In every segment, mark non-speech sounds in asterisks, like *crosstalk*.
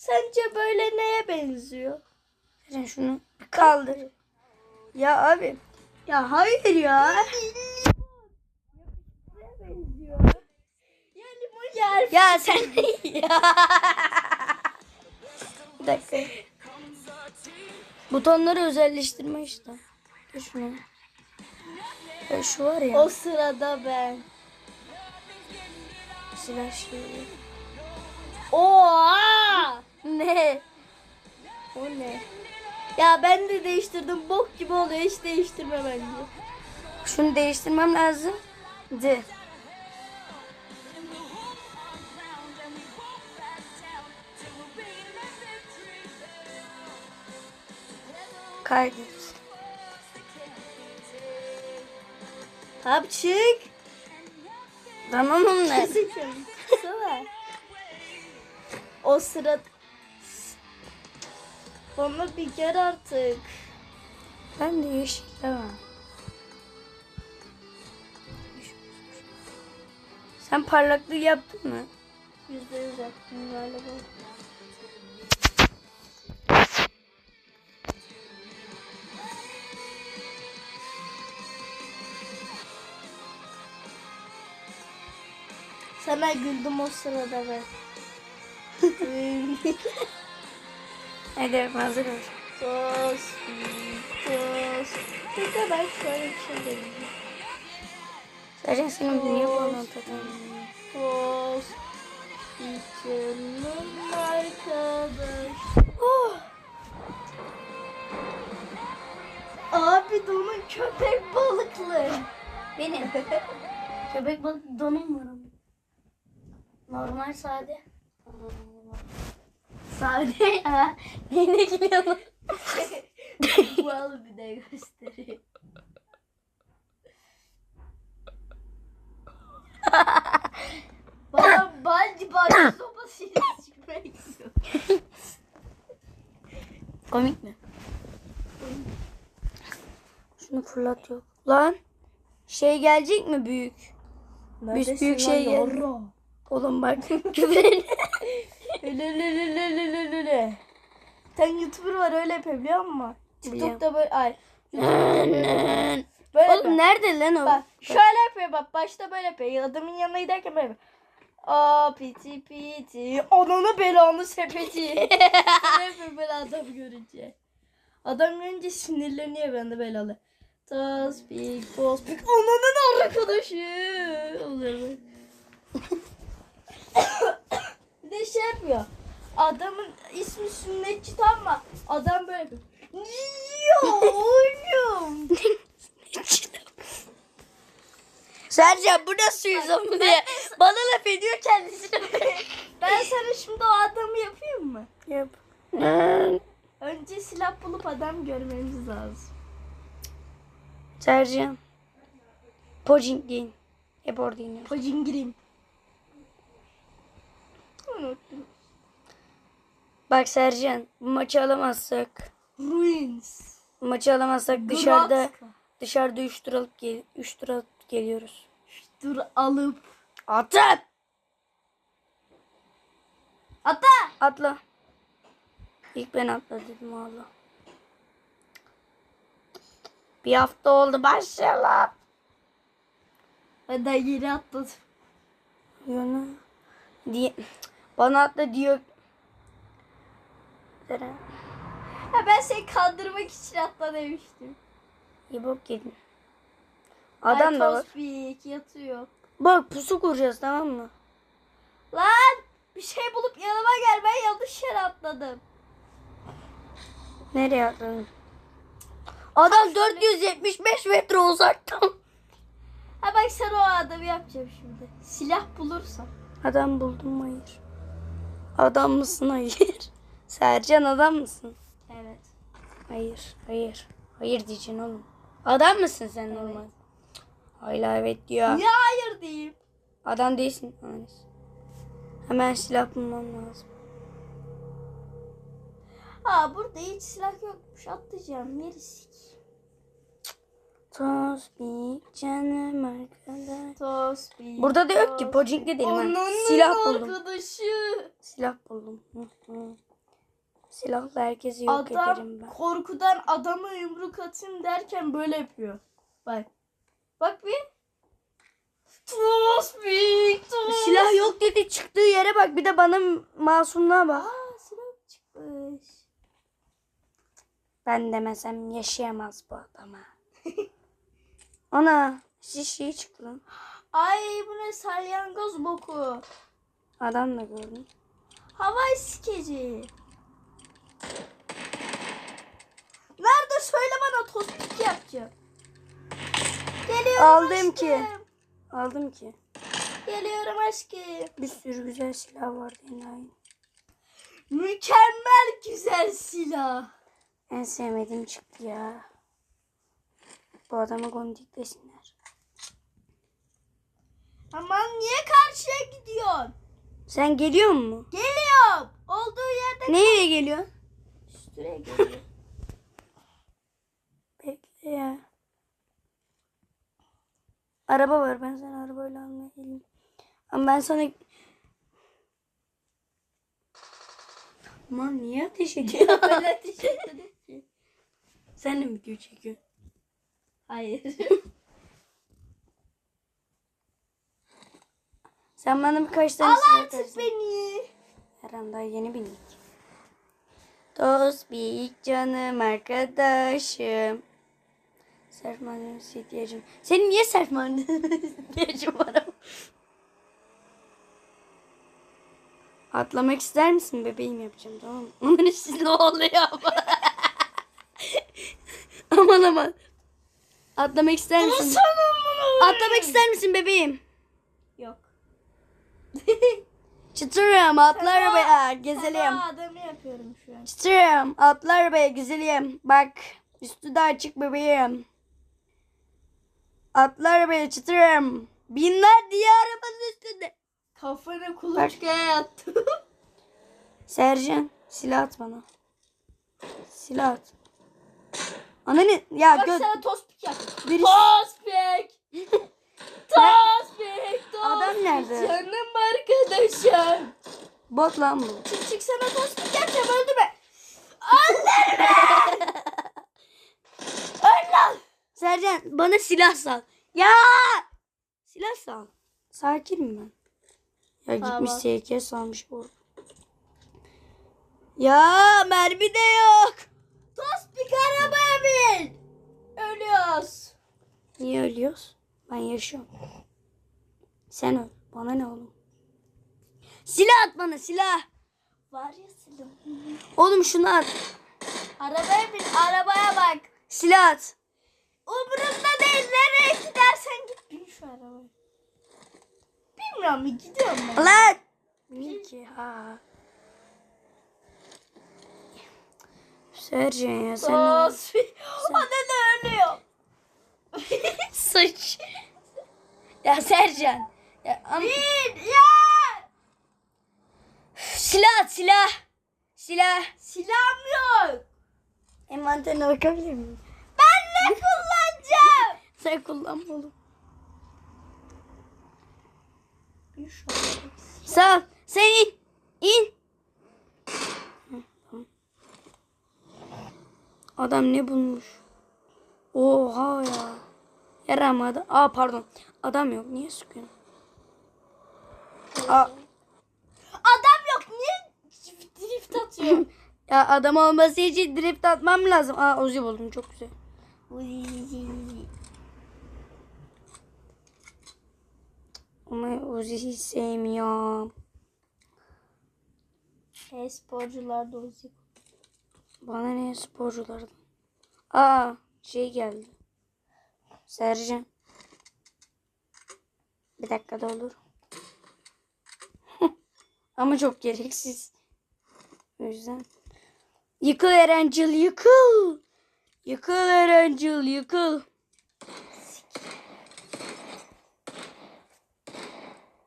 Sence böyle neye benziyor? Sen şunu kaldır. Ya abi. Ya hayır ya. Ya sen ya. *laughs* bir dakika. Butonları özelleştirme işte. Dur şunu. Ya şu var ya. O sırada ben. silah şeyi. Oha! Ne? O ne? Ya ben de değiştirdim. Bok gibi oluyor. Hiç değiştirme bence. Şunu değiştirmem lazım. De. Kaydet. Abi çık. Tamam onlar. O sırada... Bana bir gel artık. Ben de yeşil tamam. Sen parlaklığı yaptın mı? Yüzde yüz yaptım galiba. Sana güldüm o sırada ben. *laughs* Hadi hazır ol. Tos. Bir de ben şöyle bir şey deneyeyim. Sercan senin niye balon tadın? Toz, canım arkadaş. Oh. Abi donun köpek balıklı. Benim. *laughs* Köpek balık donum var. Normal sade. Sade ya. Yine gülüyorum. Vallahi bir de göstereyim. Bana bence *coughs* çıkmak istiyor. Komik mi? Şunu fırlat yok. Lan şey gelecek mi büyük? Biz büyük şey geldi. Oğlum bak *laughs* küfür. Sen YouTuber var öyle yapıyor biliyor musun? TikTok'ta böyle ay. Böyle Oğlum yapıyor. nerede lan o? Bak şöyle yapıyor bak başta böyle yapıyor. Adamın yanına giderken böyle yapıyor. Aa piti piti. Ananı belanı sepeti. *laughs* yapıyor böyle adam görünce. Adam görünce sinirleniyor ben de alıyor. Tospik tospik. Ananın arkadaşı. Oluyor böyle. *laughs* Bir de şey yapıyor. Adamın ismi sünnetçi tam mı? Adam böyle. Ya oğlum. *laughs* Sercan bu nasıl yüzüm diye. Bana laf ediyor kendisine. *laughs* Ben sana şimdi o adamı yapayım mı? Yap. Önce silah bulup adam görmemiz lazım. Sercan. Pojing giyin. Hep orada iniyor. Pocingrim. Unuttum. Bak Sercan bu maçı alamazsak. Ruins. Maçı alamazsak dışarıda Gratska. dışarıda 3 tur alıp gel 3 tur alıp geliyoruz. Dur alıp. Atın! Ata. Atla. İlk ben atla dedim valla. Bir hafta oldu başlayalım. Ben daha yeri atladım. Yana. Diye, bana atla diyor. Seren. Ha ben seni kandırmak için atla demiştim. İyi bok yedin. Adam Ay, da var. Tospik yatıyor. Bak pusu kuracağız tamam mı? Lan bir şey bulup yanıma gel ben yanlış yere atladım. Nereye atladın? Adam 475 metre uzaktan. Ha bak sen o adamı yapacağım şimdi. Silah bulursam. Adam buldum hayır. Adam mısın hayır. Sercan adam mısın? Evet. Hayır hayır. Hayır diyeceksin oğlum. Adam mısın sen normal? Hala evet diyor. Niye hayır diyeyim? Adam değilsin. Hemen silah bulmam lazım. Ha burada hiç silah yokmuş. Atlayacağım. Neresi? Tosbik canım arkadaş. Tospik. Burada da yok ki. Pocing'de değilim. Onun Silah buldum. arkadaşı. Silah buldum. Silahla herkesi yok Adam ederim ben. korkudan adama yumruk atayım derken böyle yapıyor. Bak. Bak bir. Tospik. Silah yok dedi çıktığı yere bak bir de bana masumluğa bak. Aa silah çıkmış. Ben demesem yaşayamaz bu adama. *laughs* Ana şişeyi çıktı lan. Ay bu ne salyangoz boku. Adam da gördüm. Havai skeci. Nerede söyle bana tospik yapacağım. Geliyorum Aldım aşkım. ki. Aldım ki. Geliyorum aşkım. Bir sürü güzel silah vardı enayi. Mükemmel güzel silah. En sevmediğim çıktı ya. Bu adamı gondiklesinler. Aman niye karşıya gidiyorsun? Sen geliyor mu? Geliyorum. Olduğu yerde Nereye geliyor? Üstüne geliyor. Bekle ya. Araba var ben seni arabayla almaya geleyim. Ama ben sana... Aman niye ateş ediyor? Öyle *laughs* teşekkür ederim. Sen de mi video çekiyorsun? Hayır. Sen bana birkaç tane Al silah artık atarsın. beni. Her an daha yeni bindik. Tosbik canım arkadaşım. Malzemesi ihtiyacım. Senin niye malzemesi *laughs* ihtiyacın var ama? Atlamak ister misin bebeğim yapacağım tamam mı? Onun için ne oluyor ama? *laughs* aman aman. Atlamak ister misin? Atlamak ister misin bebeğim? Yok. *laughs* Çıtırım atla arabaya gezelim. Sabah adamı yapıyorum şu an. Çıtırım atla arabaya güzelim. Bak üstü de açık bebeğim. Atla arabaya çıtırım. Binler diye arabanın üstünde. Kafanı kuluçkaya yattım. *laughs* Sercan silah at bana. Silah at. Ananı ya Bak göz. sana tospik yap. Birisi- Tospik. *laughs* Tospik. Adam tospik. nerede? Canım arkadaşım. Bot lan bu. Çık sana tospik yapacağım öldürme. Öldürme. *laughs* Öl lan. Sercan bana silah sal. Ya! Silah sal. Sakinim ben. Ya Tamam. gitmiş tehlikeye salmış bu. Ya mermi de yok. Tospik arabaya bin. Ölüyoruz. Niye ölüyoruz? Ben yaşıyorum. Sen öl. Bana ne oğlum? Silah at bana silah. Var ya silah. Oğlum şunu at. Arabaya bin. Arabaya bak. Silah at. Umurumda değil. Nereye gidersen git. Bin şu arabaya. Bilmiyorum gidiyorum ben. Lan. Ki ha? Sercan ya sen ne- *laughs* ne ölüyor. Sıç. ya Sercan. Ya, am- Bin. Ya. Silah silah. Silah. Silahım yok. Envanterine bakabilir miyim? Ben ne kullanacağım? *laughs* Sen kullanma oğlum. Arabaya. Sağ. Sen in. İn. Hı, tamam. Adam ne bulmuş? Oha ya. Yaramadı. Aa pardon. Adam yok. Niye sıkıyorsun? Aa, Adam yok. Niye atıyor? *laughs* ya adam olması için drift atmam lazım. Aa Uzi buldum. Çok güzel. Ama Uzi'yi sevmiyorum. E-sporcular da uzi. Bana ne sporculardan. Aa şey geldi. Sercan. Bir dakikada olur. *laughs* Ama çok gereksiz. O yüzden. Yıkıl Erencil yıkıl. Yıkıl Erencil yıkıl.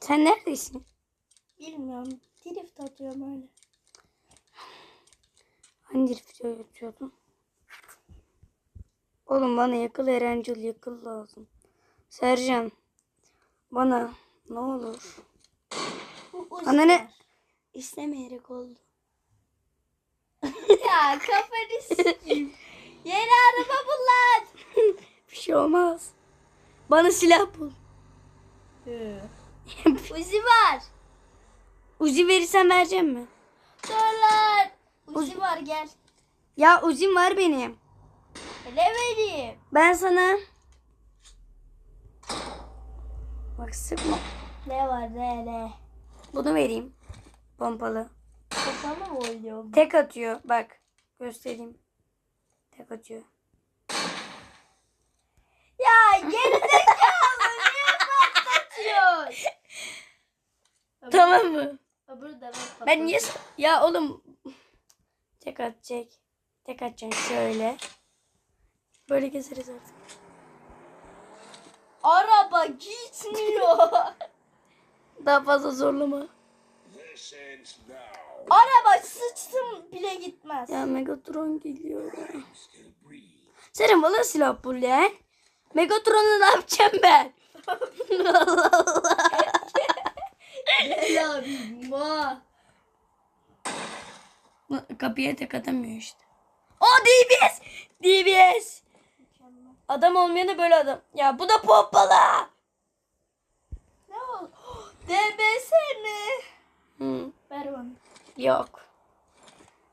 Sen neredesin? Bilmiyorum. Drift atıyorum öyle. Hangi video yapıyordun? Oğlum bana yakıl Erencil yakıl lazım. Sercan. Bana ne olur. Bu Bana ne? İstemeyerek oldu. Ya kafanı sikeyim. Yeni araba bul lan. *laughs* Bir şey olmaz. Bana silah bul. *laughs* Uzi var. Uzi verirsen vereceğim mi? Dur lan. Uzi var gel. Ya Uzi'm var benim. Hele vereyim. Ben sana... Bak sıkma. Ne var ne ne. Bunu vereyim. Pompalı. Kafamı mı? Tek atıyor. Bak. Göstereyim. Tek atıyor. Ya geri zekalı niye patlatıyorsun? *laughs* Tamam mı? Öbürü de ben Ben niye... Ya oğlum... Tek atacak. Tek atacaksın şöyle. Böyle gezeriz artık. Araba gitmiyor. *laughs* Daha fazla zorlama. This ends now. Araba sıçtım bile gitmez. Ya Megatron geliyor ya. Senin bana silah bul ya. Megatron'u ne yapacağım ben? Allah Allah. Gel abi. Ma. Kapıya tek atamıyor işte. O DBS! DBS! Adam olmayan da böyle adam. Ya bu da pompalı. Ne oldu? *gasps* DBS mi? Hı, Ver bana. Yok.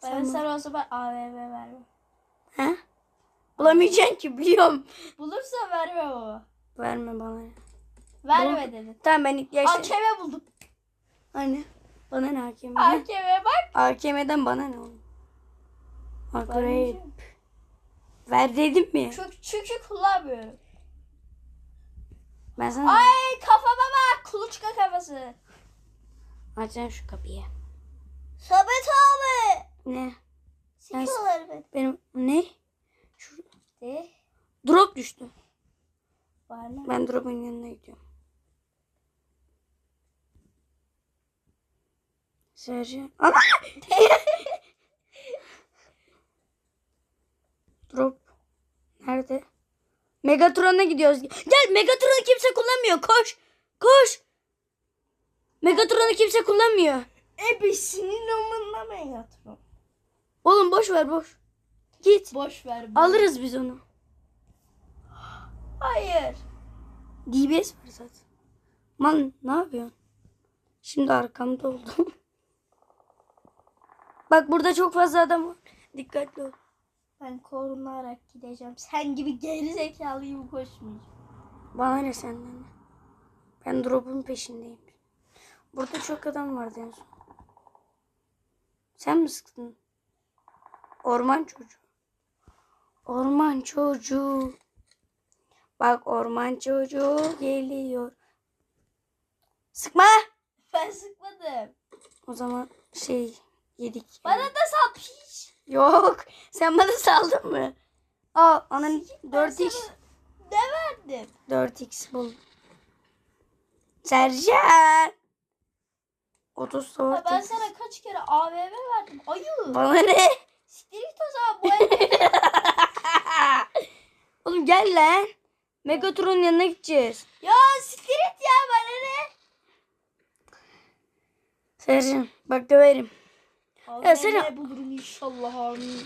Ben sana o zaman AVM verme. He? Bulamayacaksın ki biliyorum. Bulursa verme baba. Verme bana. Verme dedi. Tamam ben ilk yaşta... AKM buldum. Anne. Bana ne hakem? AKM bak. AKM'den bana ne oğlum? Akrep. Ver dedim mi? Çünkü, çünkü kullanmıyorum. Ben sana Ay kafama bak. Kuluçka kafası. açacağım şu kapıyı. Sabit abi. Ne? Sikiyorlar beni. Benim ne? De. Drop düştü. Var mı? Ben drop'un yanına gidiyorum. Sercan. Ama! *laughs* Drop. Nerede? Megatron'a gidiyoruz. Gel Megatron'u kimse kullanmıyor. Koş. Koş. Megatron'u kimse kullanmıyor. Ebesinin amına ben yatmam. Oğlum boş ver boş. Git. Boş ver. bunu. Alırız biz onu. Hayır. DBS var zaten. Man ne yapıyorsun? Şimdi arkamda oldu. *laughs* Bak burada çok fazla adam var. Dikkatli ol. Ben korunarak gideceğim. Sen gibi geri zekalı gibi koşmayacağım. Bana ne senden? Ben drop'un peşindeyim. Burada çok adam vardı en son. Sen mi sıktın? Orman çocuğu. Orman çocuğu. Bak orman çocuğu geliyor. Sıkma. Ben sıkmadım. O zaman şey yedik. Bana da sal piç. Yok. Sen bana saldın mı? Aa ananın Ben 4x. sana Ne verdim? 4x bul. Sercan. 30 Ha, ben 4x. sana kaç kere AVM verdim. Ayı. Bana ne? Siktir git o zaman bu evde. *laughs* Oğlum gel lan. Megatron'un yanına gideceğiz. ya siktir git ya bana ne? Sercan bak döverim. AVM Serap. bulurum inşallah amin.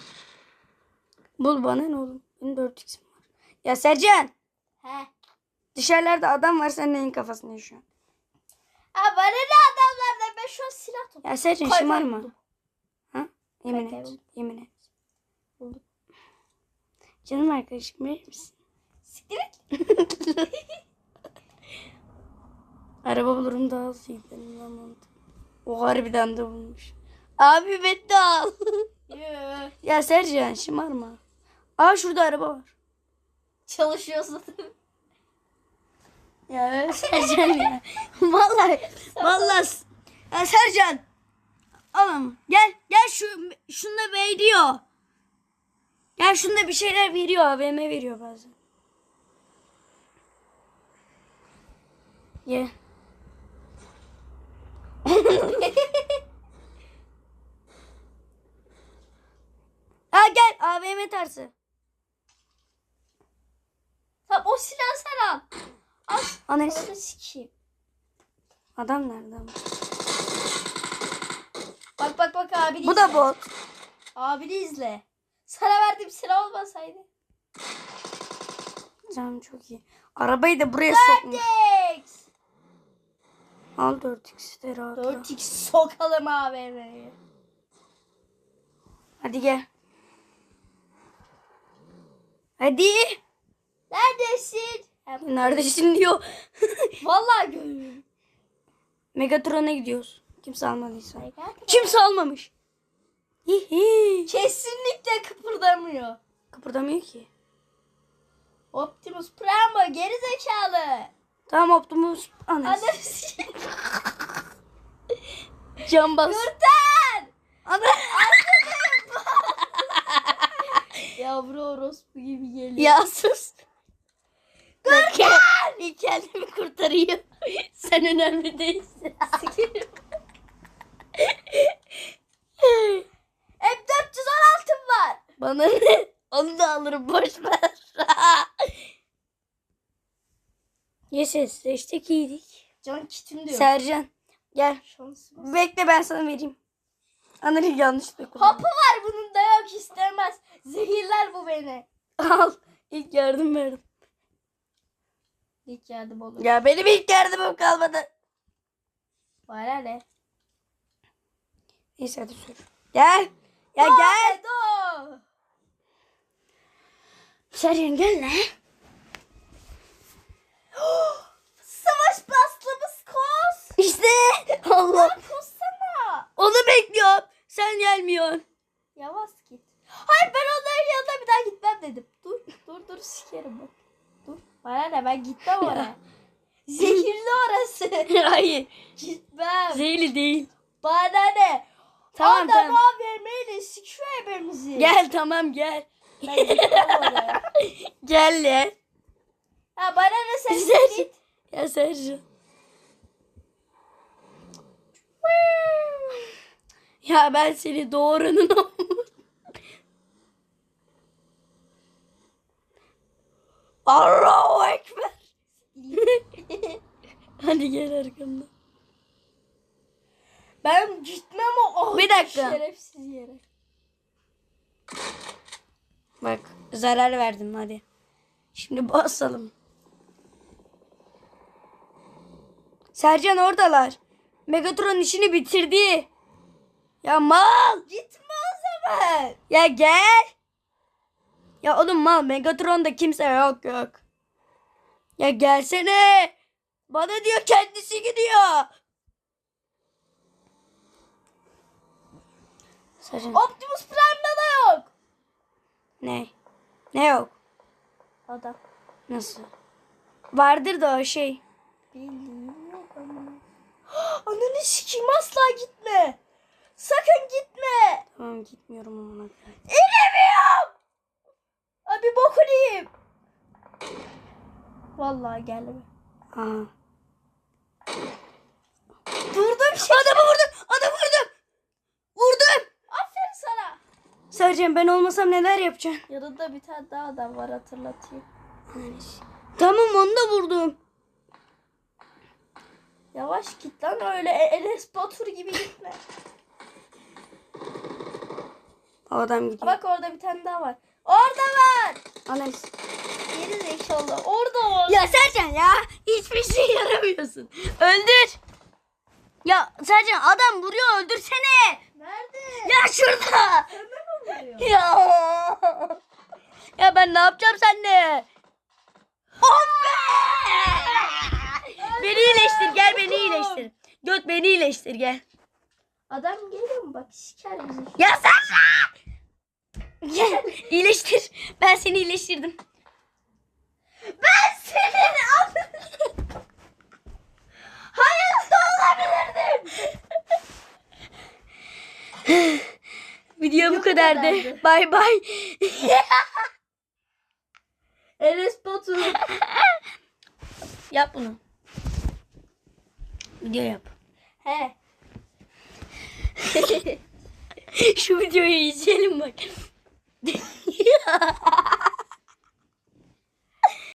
Bul bana ne oğlum? Benim 4x'im var. Ya Sercan. He. Dışarılarda adam var sen neyin kafasında yaşıyorsun? Ha bana ne adamlardan ben şu an silah topluyorum. Ya Sercan Kay- şımarma. buldum. Ha? Yemin Kay- et. Yemin et. Buldum. Canım arkadaşım verir misin? Siktir git. *laughs* Araba bulurum daha hızlı gidelim lan. O harbiden de bulmuş. Abi beni al. *laughs* Yoo. ya Sercan şımarma. Aa şurada araba var. Çalışıyorsun. Ya Sercan ya. *laughs* Vallahi vallahi. Ya Sercan. Oğlum gel gel şu şunda veriyor. Gel şunda bir şeyler veriyor AVM veriyor bazen. Ye. *laughs* Ha gel AVM tarzı. sen al. Al. Analiz. Orada sikeyim. Adam nerede ama? Bak bak bak abini Bu da bot. Abini izle. Sana verdiğim silah olmasaydı. Canım çok iyi. Arabayı da buraya sokmuş. 4x. Al 4x'leri rahat rahat. 4x sokalım AVM'ye. Hadi gel. Hadi. Neredesin? Neredesin diyor. *laughs* Vallahi görüyorum. Megatron'a gidiyoruz. Kimse almadıysa. Kim? Kimse almamış. Hihi. Kesinlikle kıpırdamıyor. Kıpırdamıyor ki. Optimus Prime geri zekalı. Tamam Optimus. Anasını. Hadi *laughs* Can bas. kurtar. Ana. *laughs* Yavru orospu gibi geliyor. Ya sus. Kurtar. İlk kendimi kurtarayım. *laughs* Sen önemli değilsin. M416'm var. Bana ne? Onu da alırım boş ver. *laughs* Yeses seçtik iyiydik. Can kitim diyor. Sercan gel. Şansım. Bekle ben sana vereyim. Annenin yanlışlıkla Hapı kullandım. var bunun da yok istemez. Zehirler bu beni. Al. İlk yardım verdim. İlk yardım olur. Ya benim ilk yardımım kalmadı. Bana ne? Neyse hadi sür. Gel. Ya gel. Edo. Sercan gel lan. *gasps* Savaş bastığımız kos. İşte. *laughs* Allah. Lan kossana. Onu bekliyorum. Sen gelmiyorsun. Yavaş git. Hayır ben onların yanına bir daha gitmem dedim. Dur dur dur sikerim bak. Bana ne ben gitmem oraya. Zehirli orası. *laughs* Hayır. Gitmem. Zehirli değil. Bana ne? Tamam, Adam tamam. AVM'yle sikiyor hepimizi. Gel tamam gel. Ben gitmem oraya. *laughs* Gel ya. Ha bana ne sen Sercan. git. Ya Sercan. Ya ben seni doğurunun Allahu Ekber. *laughs* Hadi gel arkamdan. ben gitmem o Bir dakika. şerefsiz yere. Bak zarar verdim hadi. Şimdi basalım. Sercan oradalar. Megatron işini bitirdi. Ya mal. Gitme o zaman. Ya gel. Ya oğlum mal Megatron'da kimse yok yok. Ya gelsene. Bana diyor kendisi gidiyor. Sercan Optimus Prime'da da yok. ne? Ne yok? Adam. Nasıl? Vardır da o şey. Ama. *gasps* Ananı sikeyim asla gitme. Sakın gitme. Tamam gitmiyorum ona. İnemiyorum. Abi bokunu yiyeyim. Vallahi gelme. Aha. Durdum şimdi. Adamı vurdum. Adamı vurdum. Vurdum. Aferin sana. Sercan ben olmasam neler yapacaksın? Yanında bir tane daha adam var hatırlatayım. Tamam onu da vurdum. Yavaş git lan öyle E- Enes Batur gibi gitme. O adam gidiyor. Bak orada bir tane daha var. Orada var. Analiz. Geri zekalı. Orada var. Ya Sercan ya hiçbir şey yaramıyorsun. Öldür. Ya Sercan adam vuruyor öldürsene. Nerede? Ya şurada. Ya. Ya ben ne yapacağım seninle? Be! Beni iyileştir gel beni iyileştir. Göt beni iyileştir gel. Adam geliyor mu? Bak bizi. Ya Sercan! Gel iyileştir. Ben seni iyileştirdim. Ben senin Hayatta olabilirdim. Video bu kadardı. Bay bay. Enes Batur. yap bunu. Video yap. He. *laughs* Şu videoyu izleyelim bak. *laughs* yeah.